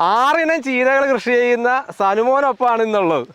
ആറിനം ചീരകൾ കൃഷി ചെയ്യുന്ന സനുമോനൊപ്പമാണ് ഇന്നുള്ളത്.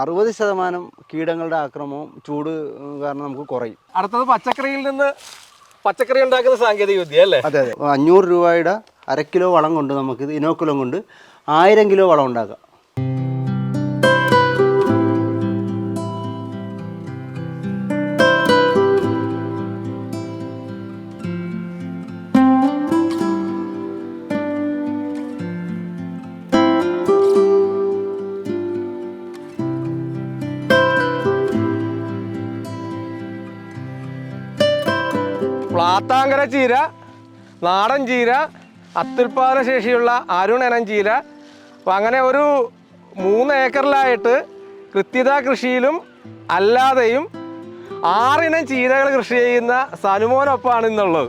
അറുപത് ശതമാനം കീടങ്ങളുടെ ആക്രമവും ചൂട് കാരണം നമുക്ക് കുറയും. അടുത്തത് പച്ചക്കറിയിൽ നിന്ന് പച്ചക്കറി ഉണ്ടാക്കുന്ന സാങ്കേതിക വിദ്യ അല്ലേ? അതെ അതെ. അഞ്ഞൂറ് രൂപയുടെ അര കിലോ വളം കൊണ്ട് നമുക്ക് ഇനോക്കുലം കൊണ്ട് ആയിരം കിലോ വളം ഉണ്ടാക്കാം. പ്ലാത്താങ്കര ചീര നാടൻ ചീര അത്യുൽപാദന ശേഷിയുള്ള അരുണനം ചീര. അപ്പം അങ്ങനെ ഒരു മൂന്ന് ഏക്കറിലായിട്ട് കൃത്യത കൃഷിയിലും അല്ലാതെയും ആറിനം ചീരകൾ കൃഷി ചെയ്യുന്ന സനുമോനൊപ്പമാണ് ഇന്നുള്ളത്.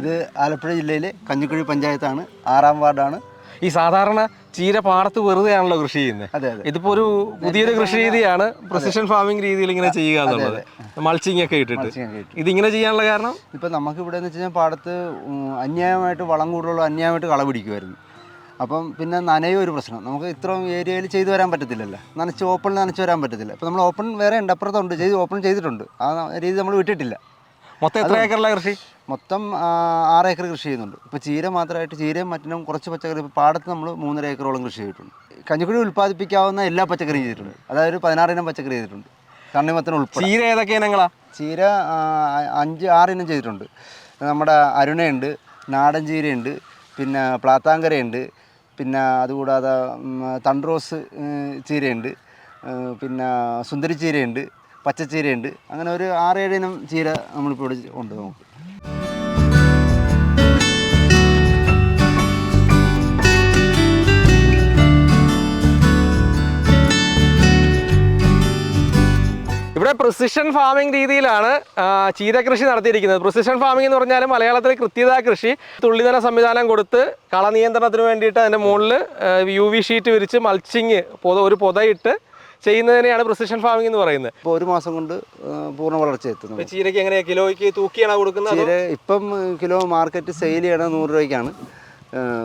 ഇത് ആലപ്പുഴ ജില്ലയിലെ കഞ്ഞിക്കുഴി പഞ്ചായത്താണ്. ആറാം വാർഡാണ്. ഈ സാധാരണ ചീര പാടത്ത് വെറുതെയാണല്ലോ കൃഷി ചെയ്യുന്നത് ഇതിപ്പോ ഒരു പുതിയൊരു കൃഷി രീതിയാണ് പ്രസിഷൻ ഫാമിംഗ് രീതിയിൽ ഇങ്ങനെ ചെയ്യുക എന്നുള്ളത്. മൾച്ചിങ് ഒക്കെ ഇട്ടിട്ട്. ഇത് ഇങ്ങനെ ഇതിങ്ങനെ ചെയ്യാനുള്ള കാരണം? ഇപ്പൊ നമുക്ക് ഇവിടെ എന്ന് വെച്ചാൽ പാടത്ത് അന്യായമായിട്ട് വളം കൂടുതലുള്ള അന്യായമായിട്ട് കള പിടിക്കുമായിരുന്നു അപ്പം പിന്നെ നനയും ഒരു പ്രശ്നം. നമുക്ക് ഇത്രയും ഏരിയയിൽ ചെയ്തു വരാൻ പറ്റത്തില്ലല്ലോ. നനച്ച് ഓപ്പണിൽ നനച്ച് വരാൻ പറ്റത്തില്ല. ഇപ്പം നമ്മൾ ഓപ്പൺ വേറെ ഉണ്ട് അപ്പുറത്തുണ്ട്. ചെയ്ത് ഓപ്പൺ ചെയ്തിട്ടുണ്ട്. ആ രീതി നമ്മൾ വിട്ടിട്ടില്ല. മൊത്തം എത്ര ഏക്കറിലെ കൃഷി? മൊത്തം ആറ് ഏക്കർ കൃഷി ചെയ്യുന്നുണ്ട്. ഇപ്പോൾ ചീര മാത്രമായിട്ട് ചീരയും മറ്റിനും കുറച്ച് പച്ചക്കറി ഇപ്പോൾ പാടത്ത് നമ്മൾ മൂന്നര ഏക്കറോളം കൃഷി ചെയ്തിട്ടുണ്ട്. കഞ്ഞിക്കുഴി ഉൽപ്പാദിപ്പിക്കാവുന്ന എല്ലാ പച്ചക്കറിയും ചെയ്തിട്ടുണ്ട്. അതായത് പതിനാറിനം പച്ചക്കറി ചെയ്തിട്ടുണ്ട്. തണ്ണിമത്തന് ഉൾപ്പെടെ. ചീര ഏതൊക്കെ ഇനങ്ങളാ? ചീര അഞ്ച് ആറിനം ചെയ്തിട്ടുണ്ട്. നമ്മുടെ അരുണയുണ്ട് നാടൻ ചീരയുണ്ട് പിന്നെ പ്ലാത്താങ്കരയുണ്ട് പിന്നെ അതുകൂടാതെ ഉം, ചീരയുണ്ട് പിന്നെ സുന്ദരി ചീരയുണ്ട് പച്ചച്ചീരയുണ്ട്. അങ്ങനെ ഒരു ആറേഴ് ഇനം ചീര നമ്മളിപ്പോൾ ഇവിടെ ഉണ്ട് നമുക്ക് ഇവിടെ പ്രിസിഷൻ ഫാമിംഗ് രീതിയിലാണ് ചീര കൃഷി നടത്തിയിരിക്കുന്നത്. പ്രിസിഷൻ ഫാമിംഗ് എന്ന് പറഞ്ഞാൽ മലയാളത്തിലെ കൃത്യത കൃഷി. തുള്ളിതന സംവിധാനം കൊടുത്ത് കള നിയന്ത്രണത്തിന് വേണ്ടിയിട്ട് അതിന്റെ മുകളിൽ യു വി ഷീറ്റ് വിരിച്ച് മൾച്ചിങ് പൊത ഒരു പൊതയിട്ട് ചെയ്യുന്നതിനെയാണ് പ്രിസിഷൻ ഫാമിംഗ് എന്ന് പറയുന്നത്. ഇപ്പോൾ ഒരു മാസം കൊണ്ട് പൂർണ വളർച്ച എത്തുന്നു. ചീരയ്ക്ക് എങ്ങനെയാ? കിലോയ്ക്ക് തൂക്കിയാണോ കൊടുക്കുന്നത് ചീര ഇപ്പം കിലോ മാർക്കറ്റ് സെയിൽ ചെയ്യണത് നൂറ് രൂപയ്ക്കാണ്.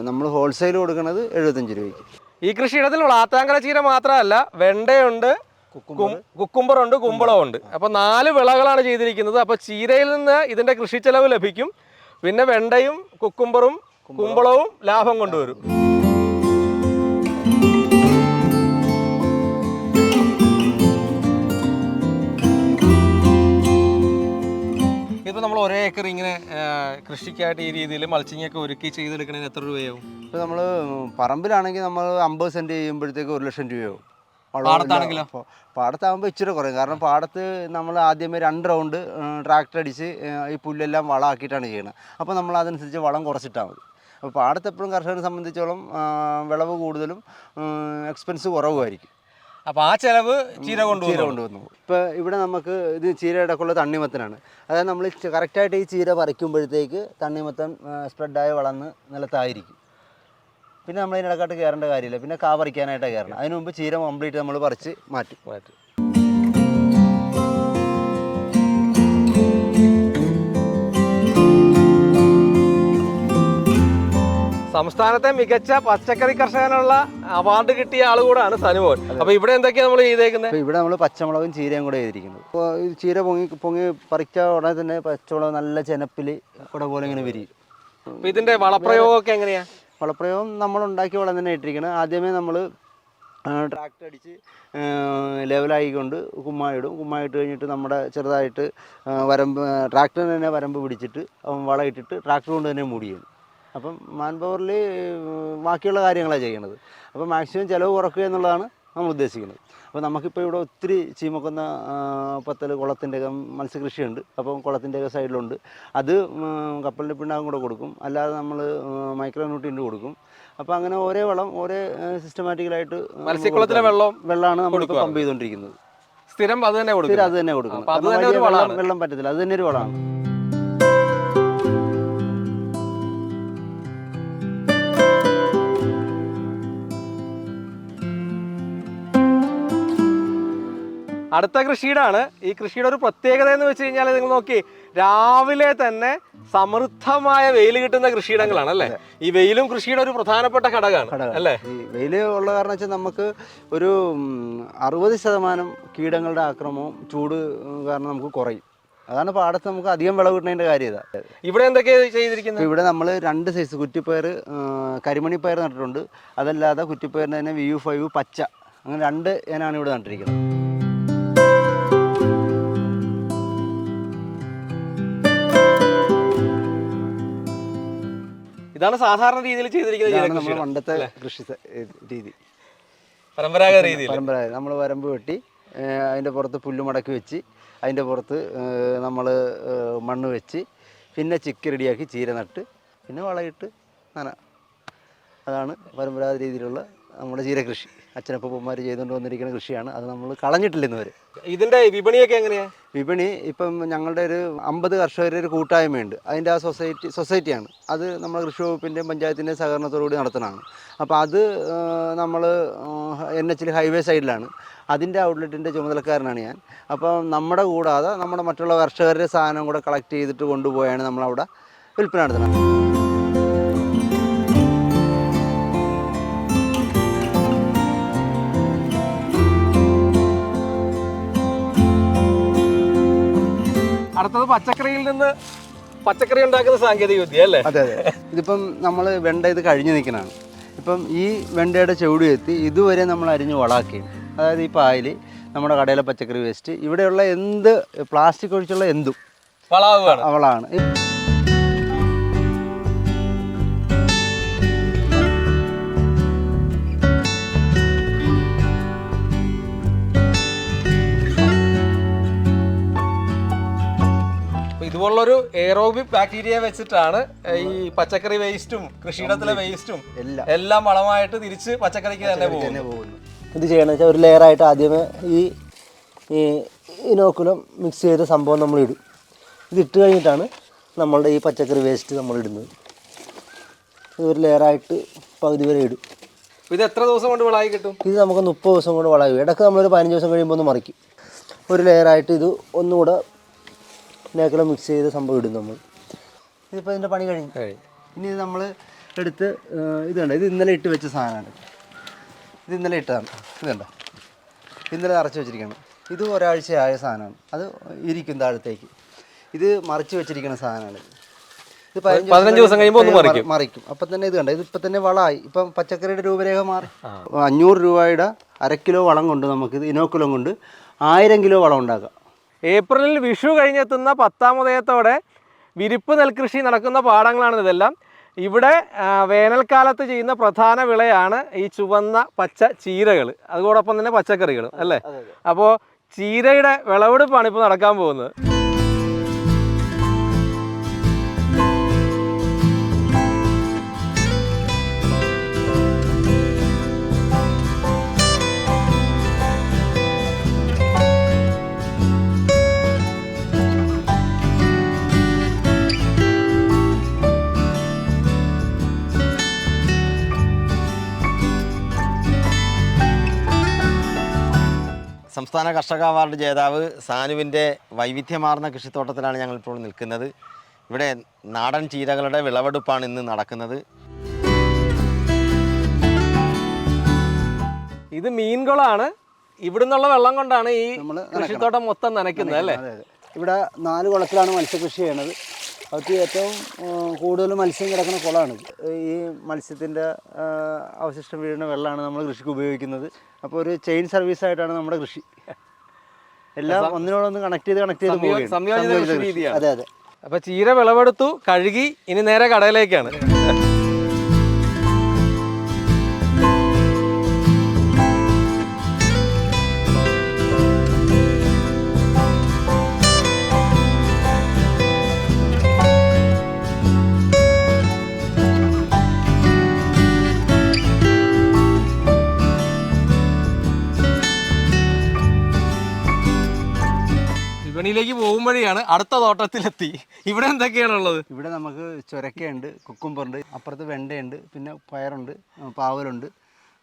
നമ്മൾ ഹോൾസെയിൽ കൊടുക്കുന്നത് എഴുപത്തഞ്ച് രൂപയ്ക്ക്. ഈ കൃഷിയിടത്തിൽ ആത്താങ്കര ചീര മാത്രമല്ല വെണ്ടയുണ്ട് കുക്കുംബർ. ഉണ്ട് കുമ്പളം ഉണ്ട് അപ്പോൾ നാല് വിളകളാണ് ചെയ്തിരിക്കുന്നത്. അപ്പോൾ ചീരയിൽ നിന്ന് ഇതിന്റെ കൃഷി ചെലവ് ലഭിക്കും. പിന്നെ വെണ്ടയും കുക്കുംബറും കുമ്പളവും ലാഭം കൊണ്ടുവരും. ഇപ്പൊ നമ്മൾ ഒരേ ഏക്കർ ഇങ്ങനെ കൃഷിക്കായിട്ട് ഈ രീതിയിൽ മൾച്ചിങ് ഒക്കെ ഒരുക്കി ചെയ്തെടുക്കണതിന് എത്ര രൂപയാവും? ഇപ്പോൾ നമ്മൾ പറമ്പിലാണെങ്കിൽ നമ്മൾ അമ്പത് സെന്റ് ചെയ്യുമ്പോഴത്തേക്ക് ഒരു ലക്ഷം രൂപയാവും. പാടത്താണെങ്കിലോ? പാടത്താകുമ്പോൾ ഇച്ചിരി കുറയും. കാരണം പാടത്ത് നമ്മൾ ആദ്യമേ രണ്ട് റൗണ്ട് ട്രാക്ടർ അടിച്ച് ഈ പുല്ലെല്ലാം വളമാക്കിയിട്ടാണ് ചെയ്യുന്നത് അപ്പോൾ നമ്മൾ അതനുസരിച്ച് വളം കുറച്ചിട്ടാൽ മതി. അപ്പോൾ പാടത്തെപ്പോഴും കർഷകനെ സംബന്ധിച്ചോളം വിളവ് കൂടുതലും എക്സ്പെൻസ് കുറവുമായിരിക്കും. അപ്പൊ ആ ചെലവ് ചീര ചീര കൊണ്ടുവന്നു. ഇപ്പോൾ ഇവിടെ നമുക്ക് ഇത് ചീര ഇടക്കുള്ള തണ്ണിമത്തനാണ്. അതായത് നമ്മൾ കറക്റ്റായിട്ട് ഈ ചീര പറിക്കുമ്പോഴത്തേക്ക് തണ്ണിമത്തൻ സ്പ്രെഡായി വളർന്ന് നിലത്തായിരിക്കും. പിന്നെ നമ്മൾ ഇതിനിടക്കാട്ട് കയറേണ്ട കാര്യമില്ല. പിന്നെ കാ പറിക്കാനായിട്ടാണ് കയറണം അതിന് മുമ്പ് ചീര കംപ്ലീറ്റ് നമ്മൾ പറിച്ച് മാറ്റും. സംസ്ഥാനത്തെ മികച്ച പച്ചക്കറി കർഷകനുള്ള അവാർഡ് കിട്ടിയ ആൾ കൂടാണ് സനുമോൻ. അപ്പൊ ഇവിടെ എന്തൊക്കെയാ നമ്മൾ ചെയ്തേക്കുന്നത് ഇവിടെ നമ്മൾ പച്ചമുളകും ചീരയും കൂടെ ചെയ്തിരിക്കുന്നത് അപ്പോൾ ചീര പൊങ്ങി പൊങ്ങി പറിച്ച ഉടനെ തന്നെ പച്ചമുളക് നല്ല ചെനപ്പിൽ കുട പോലെ ഇങ്ങനെ വിരിയും ഇതിന്റെ വളപ്രയോഗമൊക്കെ എങ്ങനെയാ? വളപ്രയോഗം നമ്മൾ ഉണ്ടാക്കിയ വളം തന്നെ ഇട്ടിരിക്കുന്നത് ആദ്യമേ നമ്മൾ ട്രാക്ടർ അടിച്ച് ലെവലായിക്കൊണ്ട് കുമ്മായിടും കുമ്മായിട്ട് കഴിഞ്ഞിട്ട് നമ്മുടെ ചെറുതായിട്ട് വരമ്പ് ട്രാക്ടറിന് തന്നെ വരമ്പ് പിടിച്ചിട്ട് വളം ഇട്ടിട്ട് ട്രാക്ടർ കൊണ്ട് തന്നെ മൂടി ചെയ്യും അപ്പം മാൻ പവറിൽ ബാക്കിയുള്ള കാര്യങ്ങളാണ് ചെയ്യണത് അപ്പോൾ മാക്സിമം ചിലവ് കുറക്കുക എന്നുള്ളതാണ് നമ്മൾ ഉദ്ദേശിക്കുന്നത്. അപ്പോൾ നമുക്കിപ്പോൾ ഇവിടെ ഒത്തിരി ചീമക്കുന്ന പത്തൽ കുളത്തിന്റെ ഒക്കെ മത്സ്യകൃഷിയുണ്ട്. അപ്പം കുളത്തിന്റെ ഒക്കെ സൈഡിലുണ്ട്. അത് കപ്പലിന്റെ പിണ്ണാക്കും കൂടെ കൊടുക്കും. അല്ലാതെ നമ്മൾ മൈക്രോ ന്യൂട്രിയന്റ് കൊടുക്കും. അപ്പോൾ അങ്ങനെ ഓരോ വളം ഓരോ സിസ്റ്റമാറ്റിക്കലായിട്ട് മത്സ്യക്കുളത്തിലെ വെള്ളം വെള്ളമാണ് നമ്മൾ. പമ്പ് ചെയ്തുകൊണ്ടിരിക്കുന്നത്. സ്ഥിരം അത് തന്നെ കൊടുക്കും അത് തന്നെ കൊടുക്കും ഒരു. വെള്ളം പറ്റത്തില്ല. അത് തന്നെ ഒരു വളമാണ്. അടുത്ത കൃഷിയിടാണ്. ഈ കൃഷിയുടെ ഒരു പ്രത്യേകത എന്ന് വെച്ച് കഴിഞ്ഞാൽ നിങ്ങൾ നോക്കി രാവിലെ തന്നെ സമൃദ്ധമായ വെയിൽ കിട്ടുന്ന കൃഷിയിടങ്ങളാണ് അല്ലേ? ഈ വെയിലും കൃഷിയുടെ ഒരു പ്രധാനപ്പെട്ട ഘടകമാണ്. അല്ലേ? ഈ വെയിൽ ഉള്ള കാരണം വെച്ചാൽ നമുക്ക് ഒരു അറുപത് ശതമാനം കീടങ്ങളുടെ ആക്രമവും ചൂട് കാരണം നമുക്ക് കുറയും. അതാണ് പാടത്ത് നമുക്ക് അധികം വിളവ് കിട്ടുന്നതിന്റെ കാര്യം ഇതാ. ഇവിടെ എന്തൊക്കെയാണ് ചെയ്തിരിക്കുന്നത്? ഇവിടെ നമ്മൾ രണ്ട് സൈസ് കുറ്റിപ്പയർ കരിമണി പയർ നട്ടിട്ടുണ്ട്. അതല്ലാതെ കുറ്റിപ്പയറിന് തന്നെ വി യു ഫൈവ് പച്ച അങ്ങനെ രണ്ട് ഇനാണ് ഇവിടെ നട്ടിരിക്കുന്നത്. ഇതാണ് സാധാരണ രീതിയിൽ ചെയ്തിരിക്കുന്ന ഇതാണ് ജീരകൃഷി നമ്മുടെ പണ്ടത്തെ കൃഷി രീതി. പരമ്പരാഗത രീതിയിൽ. പരമ്പരാഗത. നമ്മൾ വരമ്പ് വെട്ടി അതിന്റെ പുറത്ത് പുല്ല് മടക്കി വെച്ച് അതിന്റെ പുറത്ത് നമ്മൾ മണ്ണ് വെച്ച് പിന്നെ ചിക്ക് റെഡിയാക്കി ചീര നട്ട് പിന്നെ വളയിട്ട് നന. അതാണ് പരമ്പരാഗത രീതിയിലുള്ള നമ്മുടെ ചീരകൃഷി. അച്ഛനപ്പൂപ്പന്മാർ ചെയ്തുകൊണ്ട് വന്നിരിക്കുന്ന കൃഷിയാണ്. അത് നമ്മൾ കളഞ്ഞിട്ടില്ല ഇന്നുവരെ ഇതിന്റെ വിപണിയൊക്കെ എങ്ങനെയാ? വിപണി ഇപ്പം ഞങ്ങളുടെ ഒരു അമ്പത് കർഷകരുടെ ഒരു കൂട്ടായ്മയുണ്ട്. അതിന്റെ ആ സൊസൈറ്റി സൊസൈറ്റിയാണ്. അത് നമ്മൾ കൃഷി വകുപ്പിന്റെയും പഞ്ചായത്തിന്റെയും സഹകരണത്തോടുകൂടി നടത്തുന്നതാണ്. അപ്പോൾ അത് നമ്മൾ എൻ എച്ചിൽ ഹൈവേ സൈഡിലാണ്. അതിന്റെ ഔട്ട്ലെറ്റിന്റെ ചുമതലക്കാരനാണ് ഞാൻ. അപ്പം നമ്മുടെ കൂടാതെ നമ്മുടെ മറ്റുള്ള കർഷകരുടെ സാധനം കൂടെ കളക്ട് ചെയ്തിട്ട് കൊണ്ടുപോയാണ് നമ്മളവിടെ വിൽപ്പന നടത്തുന്നത്. അടുത്തത് പച്ചക്കറിയിൽ നിന്ന് പച്ചക്കറി ഉണ്ടാക്കുന്ന സാങ്കേതിക വിദ്യ അല്ലേ? അതെ അതെ. ഇതിപ്പം നമ്മൾ വെണ്ട ഇത് കഴിഞ്ഞ് നിൽക്കുന്നതാണ് ഇപ്പം ഈ വെണ്ടയുടെ ചുവട് എത്തി ഇതുവരെ നമ്മൾ അരിഞ്ഞ് വളാക്കി അതായത് ഈ പായൽ നമ്മുടെ കടയിലെ പച്ചക്കറി വേസ്റ്റ് ഇവിടെയുള്ള എന്ത് പ്ലാസ്റ്റിക് ഒഴിച്ചുള്ള എന്തും വളാവുകയാണ് അവളാണ് ഇതുപോലുള്ളൊരു എയറോബിക് ബാക്ടീരിയ വെച്ചിട്ടാണ് ഈ പച്ചക്കറി വേസ്റ്റും കൃഷിയിടത്തിലെ വേസ്റ്റും എല്ലാം. വളമായിട്ട് തിരിച്ച് പച്ചക്കറിക്ക് തന്നെ പോകും പോകുന്നു. ഇത് ചെയ്യണമെന്ന് വെച്ചാൽ ഒരു ലെയറായിട്ട് ആദ്യമേ ഈ ഈ ഇനോക്കുലം മിക്സ് ചെയ്ത സംഭവം നമ്മൾ ഇടും. ഇത് ഇട്ട് കഴിഞ്ഞിട്ടാണ് നമ്മളുടെ ഈ പച്ചക്കറി വേസ്റ്റ് നമ്മൾ ഇടുന്നത്. ഇത് ഒരു ലെയറായിട്ട് പകുതി വരെ ഇടും. ഇത് എത്ര ദിവസം കൊണ്ട് വളായി കിട്ടും? ഇത് നമുക്ക് മുപ്പത് ദിവസം കൊണ്ട് വളമായി ഇടയ്ക്ക് നമ്മളൊരു പതിനഞ്ച് ദിവസം കഴിയുമ്പോൾ ഒന്ന് മറിക്കും. ഒരു ലെയറായിട്ട് ഇത് ഒന്നുകൂടെ ഇനോക്കുലം മിക്സ് ചെയ്ത സംഭവം ഇടും നമ്മൾ. ഇതിപ്പോൾ ഇതിന്റെ പണി കഴിഞ്ഞു. ഇനി ഇത് നമ്മൾ എടുത്ത് ഇത് കണ്ടോ? ഇത് ഇന്നലെ ഇട്ട് വെച്ച സാധനമാണ്. ഇത് ഇന്നലെ ഇട്ടതാണ്. ഇത് കണ്ടോ? ഇന്നലെ നിറച്ച് വെച്ചിരിക്കണം ഇത് ഒരാഴ്ചയായ സാധനമാണ്. അത് ഇരിക്കും താഴത്തേക്ക്. ഇത് മറിച്ച് വെച്ചിരിക്കുന്ന സാധനമാണ് ഇത്. പതിനഞ്ച് ദിവസം കഴിയുമ്പോൾ. മറിക്കും. അപ്പം തന്നെ ഇത് കണ്ടോ? ഇത് ഇപ്പം തന്നെ വളമായി. ഇപ്പം പച്ചക്കറിയുടെ രൂപരേഖ മാറി. അഞ്ഞൂറ് രൂപയുടെ അര കിലോ വളം കൊണ്ട് നമുക്ക് ഇത് ഇനോക്കുലം കൊണ്ട് ആയിരം കിലോ വളം ഉണ്ടാക്കാം. ഏപ്രിലിൽ വിഷു കഴിഞ്ഞെത്തുന്ന പത്താമതയത്തോടെ വിരിപ്പ് നെൽകൃഷി നടക്കുന്ന പാടങ്ങളാണ് ഇതെല്ലാം. ഇവിടെ വേനൽക്കാലത്ത് ചെയ്യുന്ന പ്രധാന വിളയാണ് ഈ ചുവന്ന പച്ച ചീരകൾ അതോടൊപ്പം തന്നെ പച്ചക്കറികൾ അല്ലേ? അപ്പോൾ ചീരയുടെ വിളവെടുപ്പാണ് ഇപ്പോൾ നടക്കാൻ പോകുന്നത്. സംസ്ഥാന കർഷക അവാർഡ് ജേതാവ് സാനുവിന്റെ വൈവിധ്യമാർന്ന കൃഷിത്തോട്ടത്തിലാണ് ഞങ്ങൾ ഇപ്പോൾ നിൽക്കുന്നത്. ഇവിടെ നാടൻ ചീരകളുടെ വിളവെടുപ്പാണ് ഇന്ന് നടക്കുന്നത്. ഇത് മീൻകുളമാണ് ഇവിടുന്നുള്ള വെള്ളം കൊണ്ടാണ് ഈ കൃഷിത്തോട്ടം മൊത്തം നനയ്ക്കുന്നത് അല്ലേ? ഇവിടെ നാല് കുളത്തിലാണ് മത്സ്യകൃഷി ചെയ്യണത് അതിൽ ഏറ്റവും കൂടുതൽ മത്സ്യം കിടക്കുന്ന കുളമാണ്. ഈ മത്സ്യത്തിന്റെ അവശിഷ്ടം വീഴുന്ന വെള്ളമാണ് നമ്മൾ കൃഷിക്ക് ഉപയോഗിക്കുന്നത്. അപ്പോൾ ഒരു ചെയിൻ സർവീസ് ആയിട്ടാണ് നമ്മുടെ കൃഷി. എല്ലാം ഒന്നിനോടൊന്ന് കണക്ട് ചെയ്ത് കണക്ട് ചെയ്ത്. അതെ അതെ. അപ്പോൾ ചീര വിളവെടുത്തു കഴുകി ഇനി നേരെ കടയിലേക്കാണ്. വിപണിയിലേക്ക് പോകുമ്പോഴാണ് അടുത്ത തോട്ടത്തിലെത്തി. ഇവിടെ എന്തൊക്കെയാണുള്ളത്? ഇവിടെ നമുക്ക് ചുരക്കയുണ്ട് കുക്കുമ്പറുണ്ട് അപ്പുറത്ത് വെണ്ടയുണ്ട് പിന്നെ പയറുണ്ട് പാവലുണ്ട്.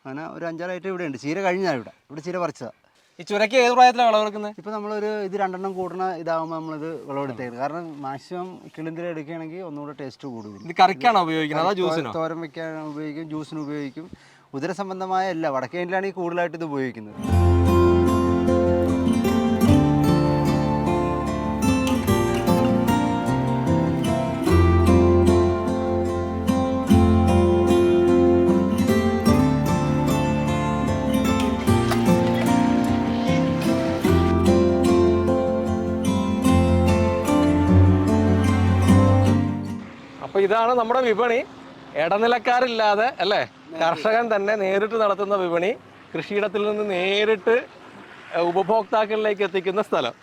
അങ്ങനെ ഒരു അഞ്ചാറ് ഐറ്റം ഇവിടെ ഉണ്ട് ചീര കഴിഞ്ഞാൽ ഇവിടെ. ഇവിടെ ചീര പറിച്ചതാണ് ഈ ചുരക്ക് ഏത് പ്രായത്തിലാണ് വിളവെടുക്കുന്നത് ഇപ്പോൾ നമ്മളൊരു ഇത് രണ്ടെണ്ണം കൂടുന്ന ഇതാകുമ്പോൾ നമ്മളിത് വിളവെടുത്തേക്കുന്നത് കാരണം മാക്സിമം കിളിന്തിരി എടുക്കുകയാണെങ്കിൽ ഒന്നുകൂടെ ടേസ്റ്റ് കൂടും ഇത് കറിക്കാണോ ഉപയോഗിക്കുന്നത്? അതോ ജ്യൂസിനോ? തോരൻ വെക്കാൻ ഉപയോഗിക്കും ജ്യൂസിന് ഉപയോഗിക്കും. ഉദര സംബന്ധമായ അല്ല വടക്കേന്ത്യയിലാണ് ഈ കൂടുതലായിട്ട് ഇത് ഉപയോഗിക്കുന്നത്. ഇതാണ് നമ്മുടെ വിപണി. ഇടനിലക്കാരില്ലാതെ അല്ലേ? കർഷകൻ തന്നെ നേരിട്ട് നടത്തുന്ന വിപണി കൃഷിയിടത്തിൽ നിന്ന് നേരിട്ട് ഉപഭോക്താക്കളിലേക്ക് എത്തിക്കുന്ന സ്ഥലം.